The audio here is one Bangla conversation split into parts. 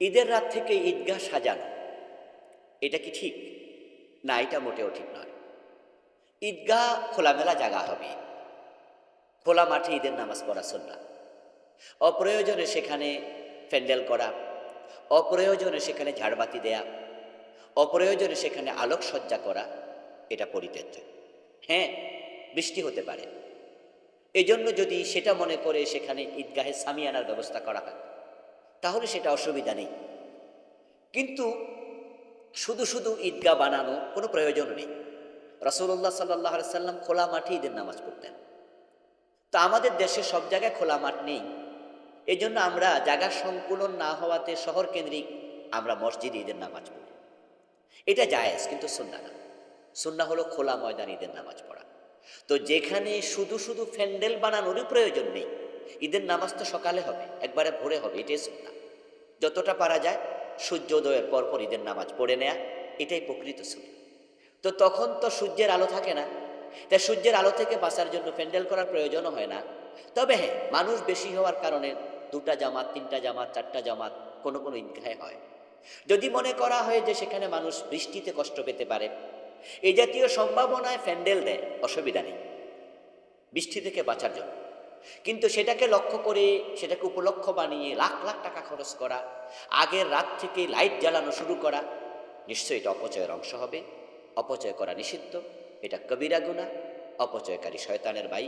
ঈদের রাত থেকে ঈদগাহ সাজানো। এটা কি ঠিক? না, এটা মোটেও ঠিক নয়। ঈদগাহ খোলামেলা জায়গা হবে। খোলা মাঠে ঈদের নামাজ পড়া সুন্না অপ্রয়োজনে সেখানে প্যান্ডেল করা। অপ্রয়োজনে সেখানে ঝাড়বাতি দেয়া। অপ্রয়োজনে সেখানে আলোকসজ্জা করা। এটা পরিত্যাজ্য। হ্যাঁ বৃষ্টি হতে পারে। এজন্য যদি সেটা মনে করে সেখানে ঈদগাহে সামিয়ানার ব্যবস্থা করা হয়। তাহলে সেটা অসুবিধা নেই। কিন্তু শুধু শুধু ঈদগাহ বানানো কোনো প্রয়োজন নেই। রসুল্লাহ সাল্লাহ সাল্লাম খোলা মাঠে ঈদের নামাজ পড়তেন। তো আমাদের দেশে সব জায়গায় খোলা মাঠ নেই। এই জন্য আমরা জায়গা সংকুলন না হওয়াতে শহর কেন্দ্রিক আমরা মসজিদে ঈদের নামাজ পড়ি। এটা জায়েজ, কিন্তু সুন্না না। সুন্না হলো খোলা ময়দান ঈদের নামাজ পড়া। তো যেখানে শুধু শুধু ফ্যান্ডেল বানানোরই প্রয়োজন নেই ঈদের নামাজ তো সকালে হবে, একবারে ভোরে হবে, এটাই সুন্না যতটা পারা যায়, সূর্যোদয়ের পরপর ঈদের নামাজ পড়ে নেয়া, এটাই প্রকৃত সুন্না তো তখন তো সূর্যের আলো থাকে না। তাই সূর্যের আলো থেকে বাঁচার জন্য প্যান্ডেল করার প্রয়োজনও হয় না। তবে হ্যাঁ মানুষ বেশি হওয়ার কারণে দুটা জামাত, তিনটা জামাত, চারটা জামাত কোনো কোনো ঈদগাহে হয়। যদি মনে করা হয় যে সেখানে মানুষ বৃষ্টিতে কষ্ট পেতে পারে এই জাতীয় সম্ভাবনায় প্যান্ডেল দেয়, অসুবিধা নেই। বৃষ্টি থেকে বাঁচার জন্য। কিন্তু সেটাকে লক্ষ্য করে, সেটাকে উপলক্ষ বানিয়ে লাখ লাখ টাকা খরচ করা, আগের রাত থেকে লাইট জ্বালানো শুরু করা, নিশ্চয়ই এটা অপচয়ের অংশ হবে। অপচয় করা নিষিদ্ধ, এটা কবিরা গুণা অপচয়কারী শয়তানের বাই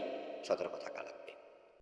সতর্ক থাকা লাগবে।